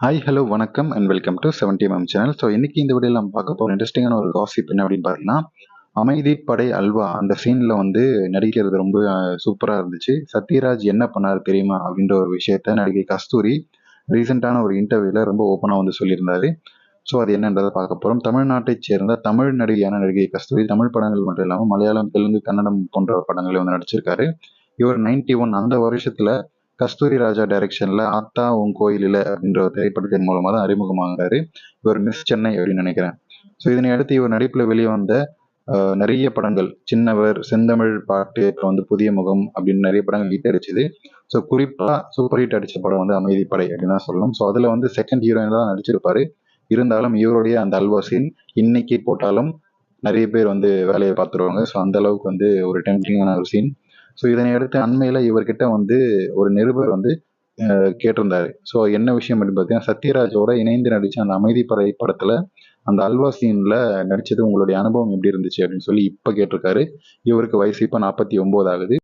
Hi hello வணக்கம் and welcome to seventy MM channel so இன்னைக்கு இந்த வீடியோவில் நம்ம பார்க்க போகிற இன்ட்ரெஸ்டிங்கான ஒரு காசிப் என்ன அப்படின்னு பார்த்தீங்கன்னா அமைதி படை அல்வா அந்த சீனில் வந்து நடிக்கிறது ரொம்ப சூப்பராக இருந்துச்சு. சத்யராஜ் என்ன பண்ணார் தெரியுமா அப்படின்ற ஒரு விஷயத்த நடிகை கஸ்தூரி ரீசெண்டான ஒரு இன்டர்வியூவில் ரொம்ப ஓப்பனாக வந்து சொல்லியிருந்தாரு. ஸோ அது என்னன்றதை பார்க்க போகிறோம் தமிழ்நாட்டைச் சேர்ந்த தமிழ் நடிகையான நடிகை கஸ்தூரி தமிழ் படங்கள் மட்டும் இல்லாமல் மலையாளம் தெலுங்கு கன்னடம் போன்ற படங்களை வந்து நடிச்சிருக்காரு. இவர் நைன்டி ஒன் அந்த வருஷத்தில் கஸ்தூரி ராஜா டைரக்ஷன்ல ஆத்தா உன் கோயிலில் அப்படின்ற ஒரு திரைப்படத்தின் மூலமாக தான் அறிமுகமாகிறாரு. இவர் மிஸ் சென்னை அப்படின்னு நினைக்கிறேன். ஸோ இதனை அடுத்து இவர் நடிப்பில் வெளியே வந்த நிறைய படங்கள். சின்னவர் செந்தமிழ் பாட்டு அப்புறம் வந்து புதிய முகம் அப்படின்னு நிறைய படங்கள் ஹிட் அடிச்சுது. ஸோ குறிப்பாக சூப்பர் ஹிட் அடிச்ச படம் வந்து அமைதிப்படை அப்படின்னு தான் சொல்லணும். ஸோ அதில் வந்து செகண்ட் ஹீரோயின் தான் நடிச்சிருப்பாரு. இருந்தாலும் இவருடைய அந்த அல்வா சீன் இன்னைக்கு போட்டாலும் நிறைய பேர் வந்து வேலையை பார்த்துருவாங்க. ஸோ அந்த அளவுக்கு வந்து ஒரு டெம்டிங்கான ஒரு சீன் ஸோ இதனை அடுத்து அண்மையில் இவர்கிட்ட வந்து ஒரு நிருபர் வந்து கேட்டிருந்தார் கேட்டிருந்தாரு. ஸோ என்ன விஷயம் அப்படின்னு பார்த்தீங்கன்னா சத்யராஜோட இணைந்து நடித்த அந்த அமைதிப்படை படத்தில் அந்த அல்வா சீனில் நடித்தது உங்களுடைய அனுபவம் எப்படி இருந்துச்சு அப்படின்னு சொல்லி இப்போ கேட்டிருக்காரு. இவருக்கு வயசு இப்போ நாற்பத்தி ஒம்பது ஆகுது.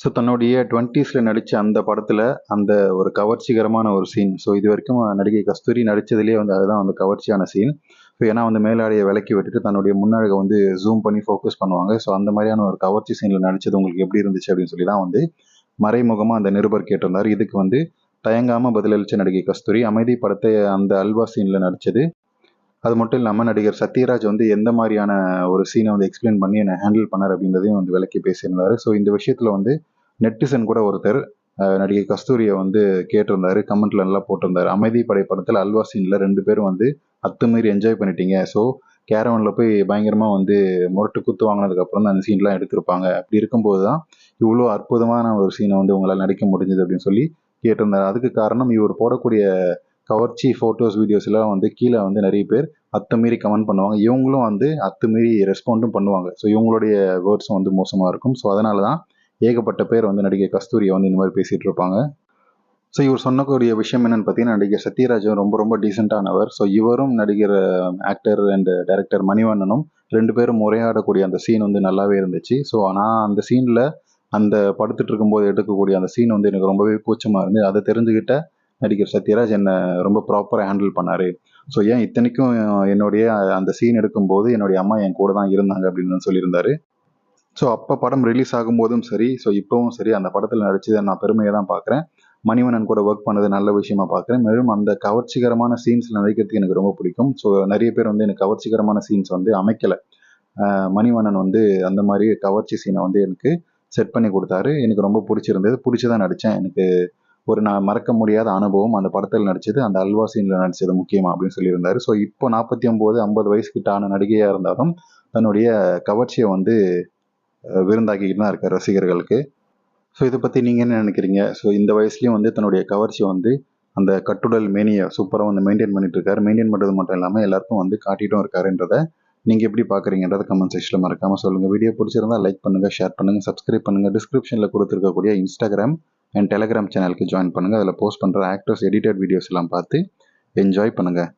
ஸோ தன்னுடைய டுவெண்ட்டீஸில் நடித்த அந்த படத்தில் அந்த ஒரு கவர்ச்சிகரமான ஒரு சீன் ஸோ இது வரைக்கும் நடிகை கஸ்தூரி நடித்ததுலேயே வந்து அதுதான் வந்து கவர்ச்சியான சீன் ஸோ ஏன்னா வந்து மேலாடையை விலக்கி விட்டுட்டு தன்னுடைய முன்னழகை வந்து ஜூம் பண்ணி ஃபோக்கஸ் பண்ணுவாங்க. ஸோ அந்த மாதிரியான ஒரு கவர்ச்சி சீனில் நடிச்சது உங்களுக்கு எப்படி இருந்துச்சு அப்படின்னு சொல்லி தான் வந்து மறைமுகமாக அந்த நிருபர் கேட்டிருந்தார். இதுக்கு வந்து தயங்காமல் பதிலளித்த நடிகை கஸ்தூரி அமைதி படத்தை அந்த அல்வா சீனில் நடித்தது அது மட்டும் இல்லாமல் நடிகர் சத்யராஜ் வந்து எந்த மாதிரியான ஒரு சீனை வந்து எக்ஸ்பிளைன் பண்ணி என்னை ஹேண்டில் பண்ணார் அப்படின்றதையும் வந்து விளக்கி பேசியிருந்தார். ஸோ இந்த விஷயத்தில் வந்து நெட்டிசன் கூட ஒருத்தர் நடிகை கஸ்தூரியை வந்து கேட்டிருந்தாரு கமெண்ட்ல நல்லா போட்டிருந்தாரு. அமைதி படை படத்தில் அல்வா சீனில் ரெண்டு பேரும் வந்து அத்துமீறி என்ஜாய் பண்ணிட்டீங்க. ஸோ கேரவனில் போய் பயங்கரமாக வந்து முரட்டு குத்து வாங்கினதுக்கு அப்புறம் தான் அந்த சீன்லாம் எடுத்திருப்பாங்க. அப்படி இருக்கும்போது தான் இவ்வளோ அற்புதமான ஒரு சீனை வந்து உங்களால் நடிக்க முடிஞ்சது அப்படின்னு சொல்லி கேட்டிருந்தார். அதுக்கு காரணம் இவர் போடக்கூடிய கவர்ச்சி ஃபோட்டோஸ் வீடியோஸ் எல்லாம் வந்து கீழே வந்து நிறைய பேர் அத்துமீறி கமெண்ட் பண்ணுவாங்க. இவங்களும் வந்து அத்துமீறி ரெஸ்பாண்டும் பண்ணுவாங்க. ஸோ இவங்களுடைய வேர்ட்ஸும் வந்து மோசமாக இருக்கும். ஸோ அதனால தான் ஏகப்பட்ட பேர் வந்து நடிகை கஸ்தூரியை வந்து இந்த மாதிரி பேசிகிட்டு இருப்பாங்க. ஸோ இவர் சொன்னக்கூடிய விஷயம் என்னென்னு பார்த்தீங்கன்னா நடிகர் சத்யராஜன் ரொம்ப ரொம்ப டீசெண்டானவர் ஸோ இவரும் நடிகர் ஆக்டர் அண்ட் டைரக்டர் மணிவண்ணனும் ரெண்டு பேரும் உரையாடக்கூடிய அந்த சீன் வந்து நல்லாவே இருந்துச்சு. ஸோ நான் அந்த சீனில் அந்த படுத்துட்டு இருக்கும்போது எடுக்கக்கூடிய அந்த சீன் வந்து எனக்கு ரொம்பவே கூச்சமாக இருந்து அதை தெரிஞ்சுக்கிட்ட நடிகர் சத்யராஜ் என்னை ரொம்ப ப்ராப்பராக ஹேண்டில் பண்ணார். ஸோ ஏன் இத்தனைக்கும் என்னுடைய அந்த சீன் எடுக்கும்போது என்னுடைய அம்மா என் கூட தான் இருந்தாங்க அப்படின்னு சொல்லியிருந்தாரு. ஸோ அப்போ படம் ரிலீஸ் ஆகும்போதும் சரி ஸோ இப்போவும் சரி அந்த படத்தில் நடிச்சதை நான் பெருமையை தான் பார்க்குறேன். மணிவண்ணன் கூட ஒர்க் பண்ணது நல்ல விஷயமா பார்க்குறேன். மேலும் அந்த கவர்ச்சிகரமான சீன்ஸில் நடிக்கிறதுக்கு எனக்கு ரொம்ப பிடிக்கும். ஸோ நிறைய பேர் வந்து எனக்கு கவர்ச்சிகரமான சீன்ஸ் வந்து அமைக்கலை. மணிவண்ணன் வந்து அந்த மாதிரி கவர்ச்சி சீனை வந்து எனக்கு செட் பண்ணி கொடுத்தாரு. எனக்கு ரொம்ப பிடிச்சிருந்தது. பிடிச்சதான் நடித்தேன் எனக்கு ஒரு நான் மறக்க முடியாத அனுபவம் அந்த படத்தில் நடிச்சது அந்த அல்வா சீனில் நடித்தது முக்கியமாக அப்படின்னு சொல்லியிருந்தாரு. ஸோ இப்போ நாற்பத்தி ஒம்பது ஐம்பது வயசுக்கிட்ட ஆன நடிகையாக இருந்தாலும் தன்னுடைய கவர்ச்சியை வந்து விருந்தாக்கிக்கிட்டு தான் இருக்கார் ரசிகர்களுக்கு. ஸோ இதை பற்றி நீங்கள் என்ன நினைக்கிறீங்க? ஸோ இந்த வயசுலேயும் வந்து தன்னுடைய கவர்ச்சி வந்து அந்த கட்டுடல் மேனியை சூப்பராக வந்து மெயின்டைன் பண்ணிட்டு இருக்காரு. மெயின்டைன் பண்ணுறது மட்டும் இல்லாமல் எல்லாருக்கும் வந்து காட்டிட்டும் இருக்காருன்றத நீங்கள் எப்படி பார்க்குறீங்கன்றத கமெண்ட் செக்ஷனில் மறக்காமல் சொல்லுங்கள் வீடியோ பிடிச்சிருந்தா லைக் பண்ணுங்கள் ஷேர் பண்ணுங்கள் சப்ஸ்கிரைப் பண்ணுங்கள் டிஸ்கிரிப்ஷனில் கொடுத்துருக்கக்கூடிய இன்ஸ்டாகிராம் அண்ட் டெலகிராம் சேனலுக்கு ஜாயின் பண்ணுங்கள் அதில் போஸ்ட் பண்ணுற ஆக்டர்ஸ் எடிட்டட் வீடியோஸ் எல்லாம் பார்த்து என்ஜாய் பண்ணுங்கள்